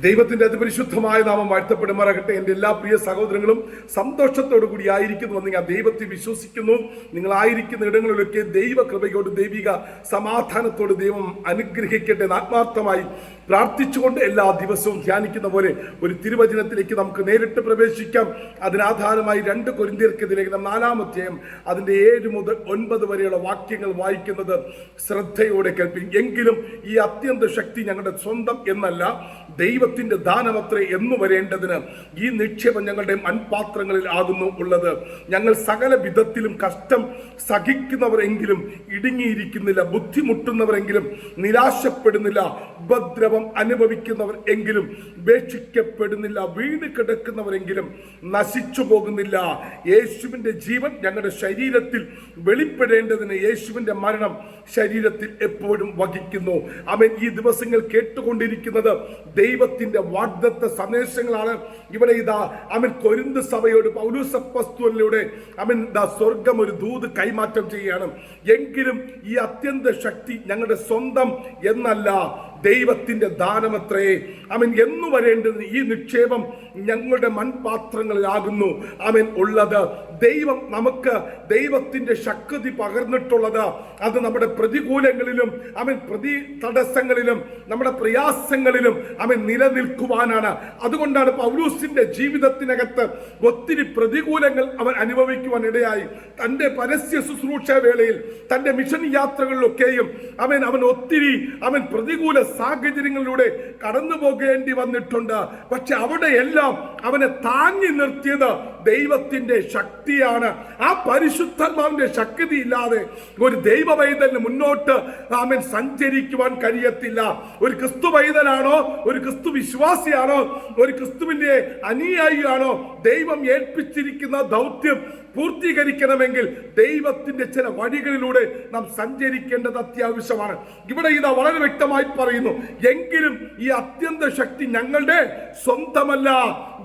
ദൈവത്തിന്റെ അതിപരിശുദ്ധമായ നാമം വാഴ്ത്തപ്പെടുമാറാകട്ടെ. എന്റെ എല്ലാ പ്രിയ സഹോദരങ്ങളും സന്തോഷത്തോടു കൂടി ആയിരിക്കുന്നുവെന്ന് ഞാൻ ദൈവത്തെ വിശ്വസിക്കുന്നു. നിങ്ങൾ ആയിരിക്കുന്ന ഇടങ്ങളിലൊക്കെ ദൈവകൃപയോട് ദൈവിക സമാധാനത്തോട് ദൈവം അനുഗ്രഹിക്കട്ടെ ആത്മാർത്ഥമായി പ്രാർത്ഥിച്ചുകൊണ്ട് എല്ലാ ദിവസവും ധ്യാനിക്കുന്ന പോലെ ഒരു തിരുവചനത്തിലേക്ക് നമുക്ക് നേരിട്ട് പ്രവേശിക്കാം. അതിനാധാരമായി രണ്ട് കൊരിന്തിയർക്കെതിരെ നാലാമധ്യായം അതിന്റെ ഏഴ് മുതൽ ഒൻപത് വരെയുള്ള വാക്യങ്ങൾ വായിക്കുന്നത് ശ്രദ്ധയോടെ കേൾപ്പി എങ്കിലും ഈ അത്യന്ത ശക്തി ഞങ്ങളുടെ സ്വന്തം എന്നല്ല ദൈവത്തിന്റെ ദാനമത്രേ എന്നു വരേണ്ടതിന് ഈ നിക്ഷേപം ഞങ്ങളുടെ മൺപാത്രങ്ങളിൽ ആകുന്നു ഉള്ളത്. ഞങ്ങൾ സകല വിധത്തിലും കഷ്ടം സഹിക്കുന്നവരെങ്കിലും ഇടുങ്ങിയിരിക്കുന്നില്ല ബുദ്ധിമുട്ടുന്നവരെങ്കിലും നിരാശപ്പെടുന്നില്ല ഉപദ്രവം അനുഭവിക്കുന്നവർ എങ്കിലും ഉപേക്ഷിക്കപ്പെടുന്നില്ല വീണ് കിടക്കുന്നവരെങ്കിലും നശിച്ചു പോകുന്നില്ല. യേശുവിന്റെ ജീവൻ ഞങ്ങളുടെ ശരീരത്തിൽ വെളിപ്പെടേണ്ടതിന് യേശുവിന്റെ മരണം ശരീരത്തിൽ എപ്പോഴും വഹിക്കുന്നു. അവൻ ഈ ദിവസങ്ങൾ കേട്ടുകൊണ്ടിരിക്കുന്നത് ദൈവത്തിന്റെ വാഗ്ദത്ത സന്ദേശങ്ങളാണ്. ഇവിടെ ഇതാ അവൻ കൊരിന്ത് സഭയോട് പൗലൂസപ്പസ്തുവിലൂടെ അവൻ ഇതാ സ്വർഗം ഒരു ദൂത് കൈമാറ്റം ചെയ്യുകയാണ്. എങ്കിലും ഈ അത്യന്ത ശക്തി ഞങ്ങളുടെ സ്വന്തം എന്നല്ല. ദൈവത്തിന്റെ ദാനമത്രേ. അവൻ എന്നു വരേണ്ടത് ഈ നിക്ഷേപം ഞങ്ങളുടെ മൺപാത്രങ്ങളിലാകുന്നു. അവൻ ഉള്ളത് ദൈവം നമുക്ക് ദൈവത്തിന്റെ ശക്തി പകർന്നിട്ടുള്ളത്. അത് നമ്മുടെ പ്രതികൂലങ്ങളിലും അവൻ പ്രതി തടസ്സങ്ങളിലും നമ്മുടെ പ്രയാസങ്ങളിലും അവൻ നിലനിൽക്കുവാനാണ്. അതുകൊണ്ടാണ് പൗലൂസിന്റെ ജീവിതത്തിനകത്ത് ഒത്തിരി പ്രതികൂലങ്ങൾ അവൻ അനുഭവിക്കുവാൻ ഇടയായി. തന്റെ പരസ്യ ശുശ്രൂഷ വേളയിൽ തന്റെ മിഷൻ യാത്രകളിലൊക്കെയും അവൻ അവൻ ഒത്തിരി അവൻ പ്രതികൂല സാഹചര്യങ്ങളിലൂടെ കടന്നു പോകേണ്ടി വന്നിട്ടുണ്ട്. പക്ഷെ അവിടെയെല്ലാം അവനെ താങ്ങി നിർത്തിയത് ദൈവത്തിന്റെ ശക്തിയാണ്. ആ പരിശുദ്ധാത്മാവിന്റെ ശക്തി ഇല്ലാതെ ഒരു ദൈവ പൈതലിന് മുന്നോട്ട് ആമൻ സഞ്ചരിക്കുവാൻ കഴിയത്തില്ല. ഒരു ക്രിസ്തു പൈതലാണോ ഒരു ക്രിസ്തു വിശ്വാസിയാണോ? ഒരു ക്രിസ്തുവിന്റെ അനുയായിയാണോ? ദൈവം ഏൽപ്പിച്ചിരിക്കുന്ന ദൗത്യം പൂർത്തീകരിക്കണമെങ്കിൽ ദൈവത്തിന്റെ ചില വഴികളിലൂടെ നാം സഞ്ചരിക്കേണ്ടത് അത്യാവശ്യമാണ്. ഇവിടെ ഇതാ വളരെ വ്യക്തമായി പറയുന്നു എങ്കിലും ഈ അത്യന്ത ശക്തി ഞങ്ങളുടെ സ്വന്തമല്ല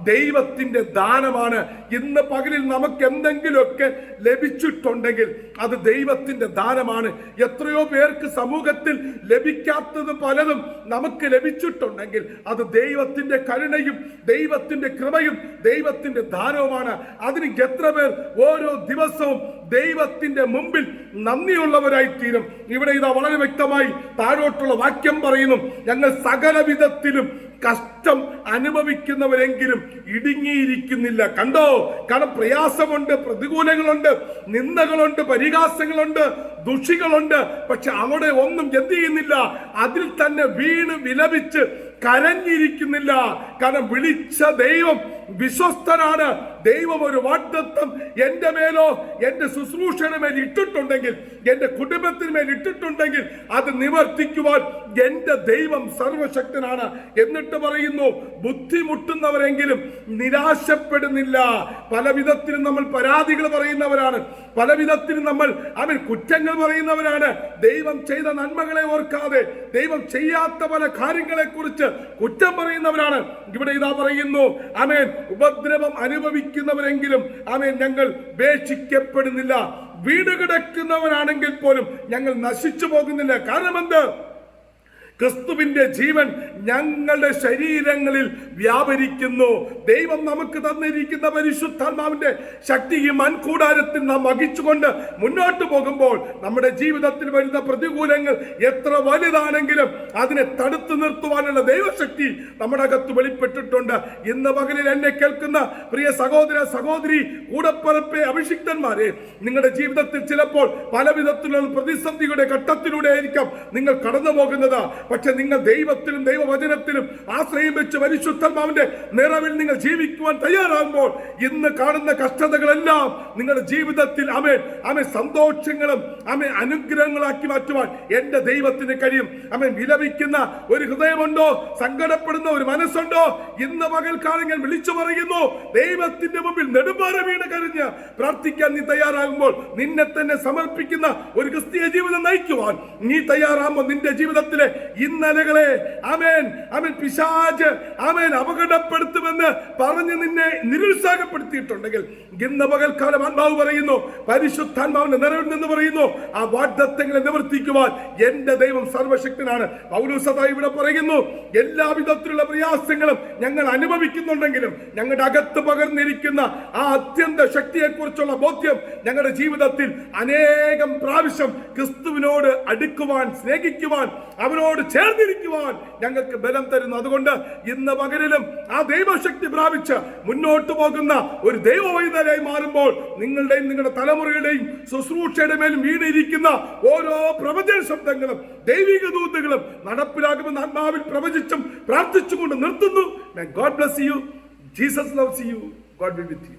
ദൈവത്തിന്റെ ദാനമാണ്. ഇന്ന് പകലിൽ നമുക്ക് എന്തെങ്കിലുമൊക്കെ ലഭിച്ചിട്ടുണ്ടെങ്കിൽ അത് ദൈവത്തിന്റെ ദാനമാണ്. എത്രയോ പേർക്ക് സമൂഹത്തിൽ ലഭിക്കാത്തത് പലതും നമുക്ക് ലഭിച്ചിട്ടുണ്ടെങ്കിൽ അത് ദൈവത്തിന്റെ കരുണയും ദൈവത്തിന്റെ കൃപയും ദൈവത്തിന്റെ ദാനവുമാണ്. അതിന് എത്ര പേർ ഓരോ ദിവസവും ദൈവത്തിന്റെ മുമ്പിൽ നന്ദിയുള്ളവരായി തീരും ഇവിടെ ഇതാ വളരെ വ്യക്തമായി താഴോട്ടുള്ള വാക്യം പറയുന്നു. ഞങ്ങൾ സകല വിധത്തിലും കഷ്ടം അനുഭവിക്കുന്നവരെങ്കിലും ഇടുങ്ങിയിരിക്കുന്നില്ല. കണ്ടോ? കാരണം പ്രയാസമുണ്ട് പ്രതികൂലങ്ങളുണ്ട് നിന്ദകളുണ്ട് പരിഹാസങ്ങളുണ്ട് ദുഷികളുണ്ട്. പക്ഷെ അവിടെ ഒന്നും എന്ത് ചെയ്യുന്നില്ല? അതിൽ തന്നെ വീണ് വിലപിച്ച് കരഞ്ഞിരിക്കുന്നില്ല. കാരണം വിളിച്ച ദൈവം വിശ്വസ്തനാണ്. ദൈവം ഒരു വാഗ്ദത്വം എന്റെ മേലോ എന്റെ ശുശ്രൂഷയുടെ മേൽ ഇട്ടിട്ടുണ്ടെങ്കിൽ എന്റെ കുടുംബത്തിന് മേൽ ഇട്ടിട്ടുണ്ടെങ്കിൽ അത് നിവർത്തിക്കുവാൻ എന്റെ ദൈവം സർവശക്തനാണ്. എന്നിട്ട് പറയുന്നു ബുദ്ധിമുട്ടുന്നവരെങ്കിലും നിരാശപ്പെടുന്നില്ല. പല വിധത്തിലും നമ്മൾ പരാതികൾ പറയുന്നവരാണ്. പല വിധത്തിലും നമ്മൾ അവൻ കുറ്റങ്ങൾ പറയുന്നവരാണ്. ദൈവം ചെയ്ത നന്മകളെ ഓർക്കാതെ ദൈവം ചെയ്യാത്ത പല കാര്യങ്ങളെ കുറിച്ച് കുറ്റം പറയുന്നവരാണ്. ഇവിടെ ഇതാ പറയുന്നു അമേൻ ഉപദ്രവം അനുഭവിക്കുന്നവരെങ്കിലും അമേൻ ഞങ്ങൾ ഉപേക്ഷിക്കപ്പെടുന്നില്ല. വീട് കിടക്കുന്നവരാണെങ്കിൽ പോലും ഞങ്ങൾ നശിച്ചു പോകുന്നില്ല. കാരണം എന്ത്? ക്രിസ്തുവിന്റെ ജീവൻ ഞങ്ങളുടെ ശരീരങ്ങളിൽ വ്യാപരിക്കുന്നു. ദൈവം നമുക്ക് തന്നിരിക്കുന്ന പരിശുദ്ധാത്മാവിന്റെ ശക്തിയും ഈ മൺകൂടാരത്തിൽ നാം വഹിച്ചുകൊണ്ട് മുന്നോട്ട് പോകുമ്പോൾ നമ്മുടെ ജീവിതത്തിൽ വരുന്ന പ്രതികൂലങ്ങൾ എത്ര വലുതാണെങ്കിലും അതിനെ തടുത്തു നിർത്തുവാനുള്ള ദൈവശക്തി നമ്മുടെ അകത്ത് വെളിപ്പെട്ടിട്ടുണ്ട്. ഇന്ന് പകലിൽ എന്നെ കേൾക്കുന്ന പ്രിയ സഹോദര സഹോദരി കൂടപ്പറപ്പെ അഭിഷിക്തന്മാരെ നിങ്ങളുടെ ജീവിതത്തിൽ ചിലപ്പോൾ പല വിധത്തിലുള്ള പ്രതിസന്ധിയുടെ ഘട്ടത്തിലൂടെ ആയിരിക്കാം നിങ്ങൾ കടന്നു പോകുന്നത് പക്ഷെ നിങ്ങൾ ദൈവത്തിലും ദൈവവചനത്തിലും ആശ്രയം വെച്ച് പരിശുദ്ധമാവിന്റെ നിറവിൽ നിങ്ങൾ ജീവിക്കുവാൻ തയ്യാറാകുമ്പോൾ ഇന്ന് കാണുന്ന കഷ്ടതകളെല്ലാം നിങ്ങളുടെ ജീവിതത്തിൽ അമേൻ അമേ സന്തോഷങ്ങളും അമേ അനുഗ്രഹങ്ങളാക്കി മാറ്റുവാൻ എന്റെ ദൈവത്തിന് കഴിയും. അമേ വിലപിക്കുന്ന ഒരു ഹൃദയമുണ്ടോ? സങ്കടപ്പെടുന്ന ഒരു മനസ്സുണ്ടോ? ഇന്ന് പകൽക്കാലം ഞാൻ വിളിച്ചു പറയുന്നു ദൈവത്തിന്റെ മുമ്പിൽ നെടുമ്പാറ വീണ് കരിഞ്ഞ് പ്രാർത്ഥിക്കാൻ നീ തയ്യാറാകുമ്പോൾ നിന്നെ തന്നെ സമർപ്പിക്കുന്ന ഒരു ക്രിസ്തീയ ജീവിതം നയിക്കുവാൻ നീ തയ്യാറാകുമ്പോൾ നിന്റെ ജീവിതത്തിലെ ഇന്നലകളെ അമേൻ അമേൻ പിശാജ് അമേൻ അപകടപ്പെടുത്തുമെന്ന് പറഞ്ഞ് നിന്നെ നിരുത്സാഹപ്പെടുത്തിയിട്ടുണ്ടെങ്കിൽ ഇന്ന് പകൽക്കാലം ആത്മാവ് പറയുന്നു പരിശുദ്ധാത്മാവിന്റെ നിറവിൽ നിന്ന് പറയുന്നു ആ വാഗ്ദത്തങ്ങളെ നിവർത്തിക്കുവാൻ എന്റെ ദൈവം സർവശക്തനാണ്. പൗരസത ഇവിടെ പറയുന്നു എല്ലാവിധത്തിലുള്ള പ്രയാസങ്ങളും ഞങ്ങൾ അനുഭവിക്കുന്നുണ്ടെങ്കിലും ഞങ്ങളുടെ അകത്ത് പകർന്നിരിക്കുന്ന ആ അത്യന്ത ശക്തിയെക്കുറിച്ചുള്ള ബോധ്യം ഞങ്ങളുടെ ജീവിതത്തിൽ അനേകം പ്രാവശ്യം ക്രിസ്തുവിനോട് അടുക്കുവാൻ സ്നേഹിക്കുവാൻ അവനോട് ചേർന്നിരിക്കുവാൻ ഞങ്ങൾക്ക് ബലം തരുന്നു. അതുകൊണ്ട് ഇന്ന് പകലിലും ആ ദൈവശക്തി പ്രാപിച്ച് മുന്നോട്ട് പോകുന്ന ഒരു ദൈവ വൈദ്യരായി മാറുമ്പോൾ നിങ്ങളുടെയും നിങ്ങളുടെ തലമുറയുടെയും ശുശ്രൂഷയുടെ മേലും വീണിരിക്കുന്ന ഓരോ പ്രവചന ശബ്ദങ്ങളും ദൈവിക ദൂതുകളും നടപ്പിലാകുമെന്ന് ആത്മാവിൽ പ്രവചിച്ചും പ്രാർത്ഥിച്ചുകൊണ്ട് നിർത്തുന്നു. God bless you Jesus loves you God be with you